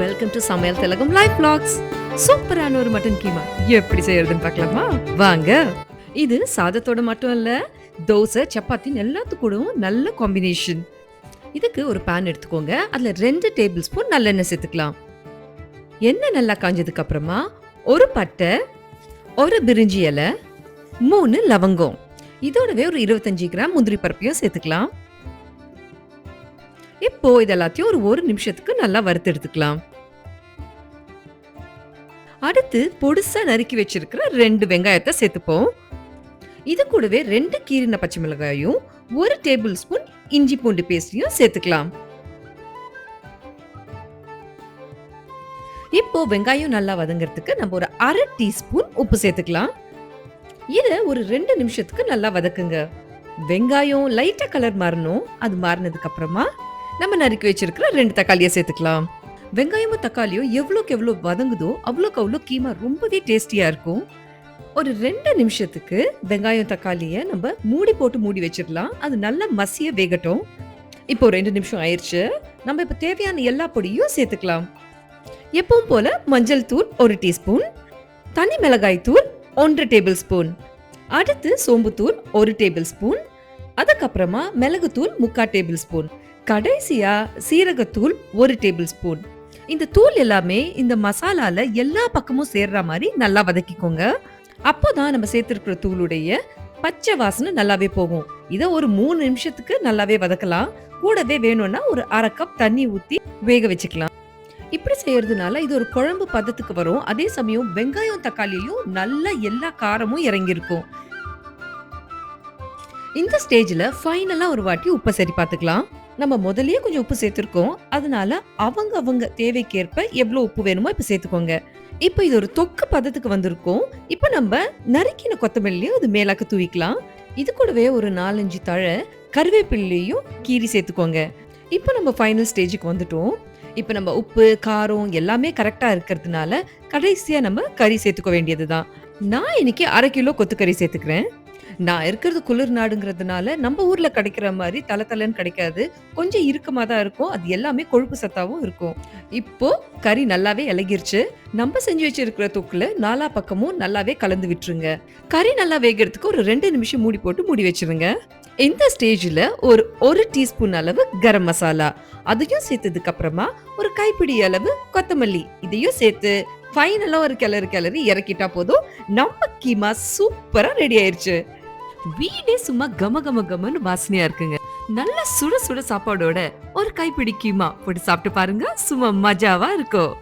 Welcome to சமையல் திலகம் life blocks சூப்பரான ஒரு மட்டன் கீமா. எப்படி செய்யறதுன்னு பார்க்கலாமா? வாங்க. இது சாதத்தோட மட்டும் இல்ல தோசை சப்பாத்தி எல்லாத்துக்கூடவும் நல்ல காம்பினேஷன் இதுக்கு ஒரு பேன் எடுத்துக்கோங்க. அதுல ரெண்டு டேபிள் ஸ்பூன் நல்லெண்ணெய் சேர்த்துக்கலாம். எண்ணெய் நல்லா காஞ்சதுக்கு அப்புறமா ஒரு பட்டை ஒரு பிரிஞ்சி இலை மூணு லவங்கம். இதோடவே ஒரு இருபத்தஞ்சு கிராம் முந்திரி பருப்பையும் சேர்த்துக்கலாம். இப்போ இது எல்லாத்தையும் ஒரு ஒரு நிமிஷத்துக்கு நல்லா வறுத்து எடுத்துக்கலாம். அடுத்து பொடுசா நறுக்கி வச்சிருக்கிற ரெண்டு வெங்காயத்தை சேர்த்துப்போம். இது கூடவே ரெண்டு கீரின பச்சை மிளகாயும் ஒரு டேபிள் ஸ்பூன் இஞ்சி பூண்டு பேஸ்டையும் சேர்த்துக்கலாம். இப்போ வெங்காயம் நல்லா வதங்கிறதுக்கு நம்ம ஒரு அரை டீஸ்பூன் உப்பு சேர்த்துக்கலாம். இதை ஒரு ரெண்டு நிமிஷத்துக்கு நல்லா வதக்குங்க. வெங்காயம் லைட்டா கலர் மாறணும். அது மாறினதுக்கு அப்புறமா நம்ம நறுக்கி வச்சிருக்கிற ரெண்டு தக்காளியை சேர்த்துக்கலாம். வெங்காயமும் தக்காளியும் எவ்வளோக்கு எவ்வளோ வதங்குதோ அவ்வளோக்கு அவ்வளோ கீமா ரொம்பவே டேஸ்டியாக இருக்கும். ஒரு ரெண்டு நிமிஷத்துக்கு வெங்காயம் தக்காளியை நம்ம மூடி போட்டு மூடி வச்சிடலாம். அது நல்லா மசிய வேகட்டும். இப்போ ரெண்டு நிமிஷம் ஆயிடுச்சு நம்ம இப்போ தேவையான எல்லா பொடியும் சேர்த்துக்கலாம். எப்பவும் போல மஞ்சள் தூள் ஒரு டீஸ்பூன் தனி மிளகாய் தூள் ஒன்றரை டேபிள் ஸ்பூன் அடுத்து சோம்புத்தூள் ஒரு டேபிள் ஸ்பூன் அதுக்கப்புறமா மிளகுத்தூள் முக்கா டேபிள் ஸ்பூன் கடைசியா சீரகத்தூள் ஒரு டேபிள் ஸ்பூன். இந்த தூள் எல்லாமே இந்த மசாலால எல்லா பக்கமும் சேர்ற மாதிரி நல்லா வதக்கிக்கோங்க. அப்போதான் நம்ம சேர்த்துருக்குற தூளுடைய பச்சை வாசனை நல்லாவே போகும். இதை ஒரு மூணு நிமிஷத்துக்கு நல்லாவே வதக்கலாம். கூடவே வேணும்னா ஒரு அரை கப் தண்ணி ஊத்தி வேக வச்சுக்கலாம். இப்படி செய்யறதுனால இது ஒரு குழம்பு பதத்துக்கு வரும். அதே சமயம் வெங்காயம் தக்காளியும் நல்ல எல்லா காரமும் இறங்கியிருக்கும். இந்த ஸ்டேஜ்ல ஃபைனலா ஒரு வாட்டி உப்பை சரி பார்த்துக்கலாம். நம்ம முதல்லயே கொஞ்சம் உப்பு சேர்த்துருக்கோம். அதனால அவங்க அவங்க தேவைக்கேற்ப எவ்வளோ உப்பு வேணுமோ இப்போ சேர்த்துக்கோங்க. இப்போ இது ஒரு தொக்கு பதத்துக்கு வந்திருக்கும். இப்போ நம்ம நறுக்கின கொத்தமல்லியும் அது மேலாக்க தூவிக்கலாம். இது கூடவே ஒரு நாலஞ்சு தழை கருவேப்பிள்ளையும் கீரி சேர்த்துக்கோங்க. இப்போ நம்ம ஃபைனல் ஸ்டேஜுக்கு வந்துட்டோம். இப்போ நம்ம உப்பு காரம் எல்லாமே கரெக்டாக இருக்கிறதுனால கடைசியாக நம்ம கறி சேர்த்துக்க வேண்டியது தான் நான் இன்னைக்கு அரை கிலோ கொத்துக்கறி சேர்த்துக்கிறேன். நான் இருக்கிறது குளிர் நாடுங்கிறதுனால நம்ம ஊர்ல கிடைக்கிற மாதிரி தலை தலைன்னு கிடைக்காது. கொஞ்சம் இறுக்கமாக தான் இருக்கும். அது எல்லாமே கொழுப்பு சத்தாவும் இருக்கும். இப்போ கறி நல்லாவே இலகிருச்சு. நம்ம செஞ்சு வச்சிருக்கிற தொக்குல நாலா பக்கமும் நல்லாவே கலந்து விட்டுருங்க. கறி நல்லா வேகிறதுக்கு ஒரு ரெண்டு நிமிஷம் மூடி போட்டு மூடி வச்சிருங்க. இந்த ஸ்டேஜில் ஒரு ஒரு டீஸ்பூன் அளவு கரம் மசாலா. அதையும் சேர்த்ததுக்கு அப்புறமா ஒரு கைப்பிடி அளவு கொத்தமல்லி. இதையும் சேர்த்து ஃபைனலாக ஒரு கிளறு கிளறி இறக்கிட்டா போதும். நம்ம கீமா சூப்பராக ரெடி ஆயிடுச்சு வீடே சும்மா கம கம கமன்னு வாசனையா இருக்குங்க. நல்ல சுட சுட சாப்பாடோட ஒரு கைப்பிடி கீமா போட்டு சாப்பிட்டு பாருங்க சும்மா மஜாவா இருக்கும்.